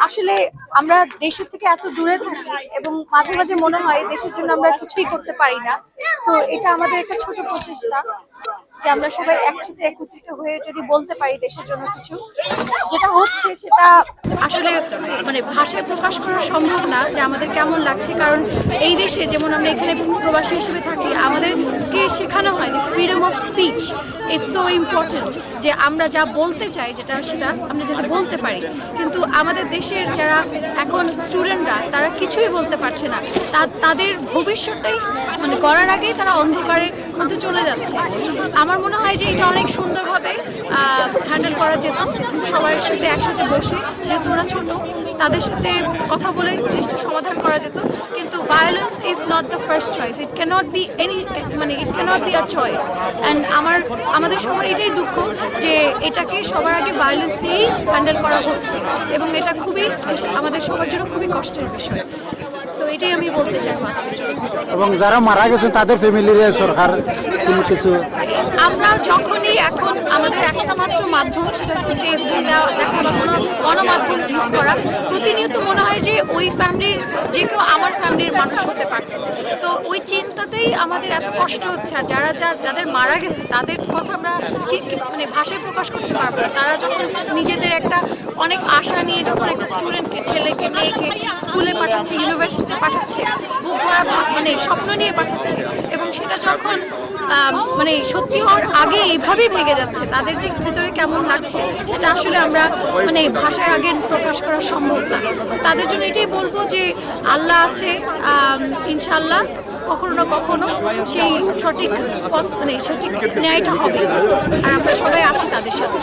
আসলে আমরা দেশের থেকে এত দূরে থাকি এবং মাঝে মাঝে মনে হয় দেশের জন্য আমরা কিছুই করতে পারি না। তো এটা আমাদের একটা ছোট প্রচেষ্টা। যে আমরা সবাই একসাথে একত্রিত হয়ে যদি বলতে পারি দেশের জন্য কিছু, যেটা হচ্ছে সেটা আসলে মানে ভাষায় প্রকাশ করা সম্ভব না যে আমাদের কেমন লাগছে। কারণ এই দেশে যেমন আমরা এখানে প্রবাসী হিসেবে থাকি, আমাদেরকে শেখানো হয় যে freedom of speech it's so important যে আমরা যা বলতে চাই যেটা সেটা আমরা যাতে বলতে পারি। কিন্তু আমাদের দেশের যারা এখন স্টুডেন্টরা তারা কিছুই বলতে পারছে না। তাদের ভবিষ্যৎটাই মানে করার আগেই তারা অন্ধকারের মধ্যে চলে যাচ্ছে। আমার মনে হয় যে এটা অনেক সুন্দরভাবে হ্যান্ডেল করা যেত। সবার সাথে একসাথে বসে, যেহেতু ওরা ছোট, তাদের সাথে কথা বলে জিনিসটা সমাধান করা যেত। কিন্তু violence is not the first choice it cannot be any মানে it cannot be a choice and আমার, আমাদের সবার এটাই দুঃখ যে এটাকে সবার আগে ভায়োলেন্স দিয়েই হ্যান্ডেল করা হচ্ছে। এবং এটা খুবই, আমাদের সবার জন্য খুবই কষ্টের বিষয়। এটাই আমি বলতে চাই এবং যারা মারা গেছেন তাদের ফ্যামিলির সরকার কোনো কিছু আমরা যখনই এখন আমাদের একটা মাত্র মাধ্যম সেটা হচ্ছে ফেসবুক গণমাধ্যম ইউজ করা। প্রতিনিয়ত মনে হয় যে ওই ফ্যামিলির, যে কেউ আমার ফ্যামিলির মানুষ হতে পারত তো ওই চিন্তাতেই আমাদের এত কষ্ট হচ্ছে, আর যারা যা যাদের মারা গেছে, তাদের কথা আমরা ঠিক মানে ভাষায় প্রকাশ করতে পারব না। তারা যখন নিজেদের একটা অনেক আশা নিয়ে যখন একটা স্টুডেন্টকে ছেলেকে, মেয়েকে স্কুলে পাঠাচ্ছে ইউনিভার্সিটিতে পাঠাচ্ছে বুক মানে স্বপ্ন নিয়ে পাঠাচ্ছে, এবং সেটা যখন মানে সত্যি হওয়ার আগে এইভাবেই ভেঙে যাচ্ছে, তাদের যে ভিতরে কেমন লাগছে, সেটা আসলে আমরা মানে ভাষায় আগে প্রকাশ করা সম্ভব না। তাদের জন্য এটাই বলব যে আল্লাহ আছে ইনশাল্লাহ কখনো না কখনো সেই সঠিক পথ মানে সঠিক ন্যায়টা হবে। আর আমরা সবাই আছি তাদের সাথে।